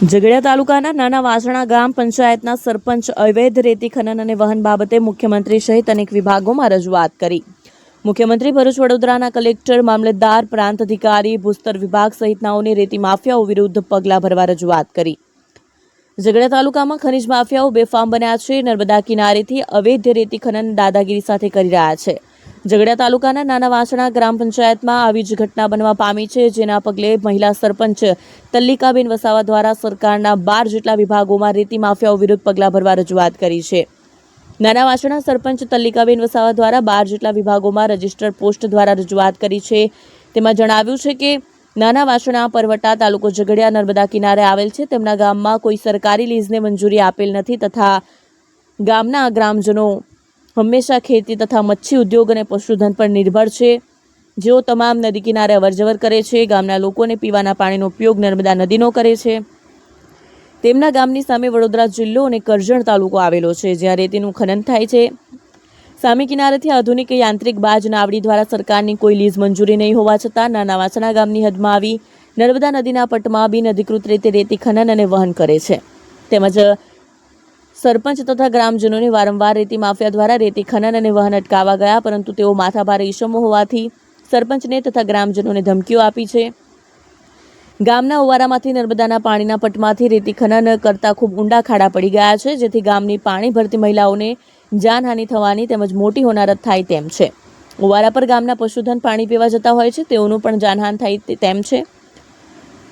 ઝઘડિયા તાલુકાના નાના વાસણા ગામ પંચાયતના સરપંચ અવૈધ રેતી ખનન અને વહન બાબતે મુખ્યમંત્રી સહિત અનેક વિભાગોમાં રજૂઆત કરી. મુખ્યમંત્રી ભરૂચ વડોદરાના કલેક્ટર, મામલતદાર, પ્રાંત અધિકારી, ભૂસ્તર વિભાગ સહિતનાઓની રેતી માફિયાઓ વિરુદ્ધ પગલાં ભરવા રજૂઆત કરી. ઝઘડિયા તાલુકામાં ખનીજ માફિયાઓ બેફામ બન્યા છે. નર્મદા કિનારેથી અવૈધ રેતી ખનન દાદાગીરી સાથે કરી રહ્યા છે. ઝઘડિયા તાલુકાના નાના વાસણા ગ્રામ પંચાયતમાં આવી જ ઘટના બનવા પામી છે, જેના પગલે મહિલા સરપંચ તલ્લિકાબેન વસાવા દ્વારા સરકારના બાર જેટલા વિભાગોમાં રેતી માફિયાઓ વિરુદ્ધ પગલાં ભરવા રજૂઆત કરી છે. નાના વાસણા સરપંચ તલ્લિકાબેન વસાવા દ્વારા બાર જેટલા વિભાગોમાં રજિસ્ટર પોસ્ટ દ્વારા રજૂઆત કરી છે. તેમાં જણાવ્યું છે કે નાના વાસણા પરવટા તાલુકો ઝઘડિયા નર્મદા કિનારે આવેલ છે. તેમના ગામમાં કોઈ સરકારી લીઝને મંજૂરી આપેલ નથી તથા ગામના ગ્રામજનો હંમેશા ખેતી તથા મચ્છી ઉદ્યોગ અને પશુધન પર નિર્ભર છે. જેઓ તમામ નદી કિનારે અવરજવર કરે છે, ગામના લોકોને પીવાના પાણીનો ઉપયોગ નર્મદા નદીનો કરે છે. તેમના ગામની સામે વડોદરા જિલ્લો અને કરજણ તાલુકો આવેલો છે જ્યાં રેતીનું ખનન થાય છે. સામે કિનારેથી આધુનિક યાંત્રિક બાજ નાવડી દ્વારા સરકારની કોઈ લીઝ મંજૂરી નહીં હોવા છતાં નાના વાસણા ગામની હદમાં આવી નર્મદા નદીના પટમાં બિનઅધિકૃત રીતે રેતી ખનન અને વહન કરે છે. તેમજ સરપંચ તથા ગ્રામજનોને વારંવાર રેતી માફિયા દ્વારા રેતી ખનન અને વહન અટકાવવા ગયા, પરંતુ તેઓ માથાભારે ઈસમો હોવાથી સરપંચને તથા ગ્રામજનોને ધમકીઓ આપી છે. ગામના ઓવારામાંથી નર્મદાના પાણીના પટમાંથી રેતી ખનન કરતા ખૂબ ઊંડા ખાડા પડી ગયા છે, જેથી ગામની પાણી ભરતી મહિલાઓને જાનહાનિ થવાની તેમજ મોટી હોનારત થાય તેમ છે. ઓવારા પર ગામના પશુધન પાણી પીવા જતા હોય છે, તેઓનું પણ જાનહાન થાય તેમ છે.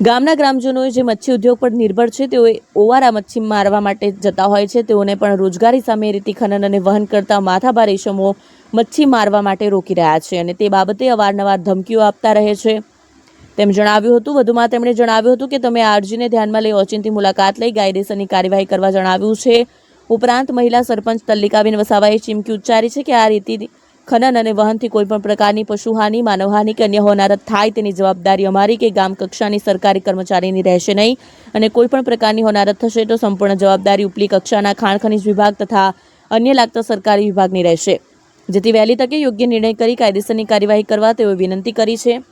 ગામના ગ્રામજનોએ જે મચ્છી ઉદ્યોગ પર નિર્ભર છે, તેઓએ ઓવારા મચ્છી મારવા માટે જતા હોય છે. તેઓને પણ રોજગારી સામે રેતી ખનન અને વહન કરતા માથાભાર ઇસમો મચ્છી મારવા માટે રોકી રહ્યા છે અને તે બાબતે અવારનવાર ધમકીઓ આપતા રહે છે. તેમ જણાવ્યું હતું, વધુમાં તેમણે જણાવ્યું હતું કે, તમે આ અરજીને ધ્યાનમાં લઈ ઓચિંતી મુલાકાત લઈ કાયદેસરની કાર્યવાહી કરવા જણાવ્યું છે. ઉપરાંત મહિલા સરપંચ તલ્લિકાબેન વસાવાએ ચીમકી ઉચ્ચારી છે કે, આ રીતિ ખનન અને વહનથી કોઈપણ પ્રકારની પશુહાની, માનવહાનિ કે અન્ય હોનારત થાય તેની જવાબદારી અમારી કે ગામ કક્ષાની સરકારી કર્મચારીની રહેશે નહીં. અને કોઈપણ પ્રકારની હોનારત થશે તો સંપૂર્ણ જવાબદારી ઉપલી કક્ષાના ખાણ ખનિજ વિભાગ તથા અન્ય લાગતા સરકારી વિભાગની રહેશે. જેથી વહેલી તકે યોગ્ય નિર્ણય કરી કાયદેસરની કાર્યવાહી કરવા તેઓએ વિનંતી કરી છે.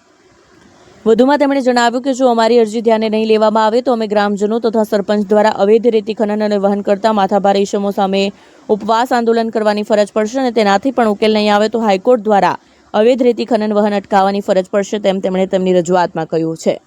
વધુમાં તેમણે જણાવ્યું કે જો અમારી અરજી ધ્યાને નહીં લેવામાં આવે તો અમે ગ્રામજનો તથા સરપંચ દ્વારા અવૈધ રેતી ખનન અને વહન કરતા માથાભાર ઇસમો સામે ઉપવાસ આંદોલન કરવાની ફરજ પડશે અને તેનાથી પણ ઉકેલ નહીં આવે તો હાઈકોર્ટ દ્વારા અવૈધ રેતી ખનન વહન અટકાવવાની ફરજ પડશે તેમ તેમણે તેમની રજૂઆતમાં કહ્યું છે.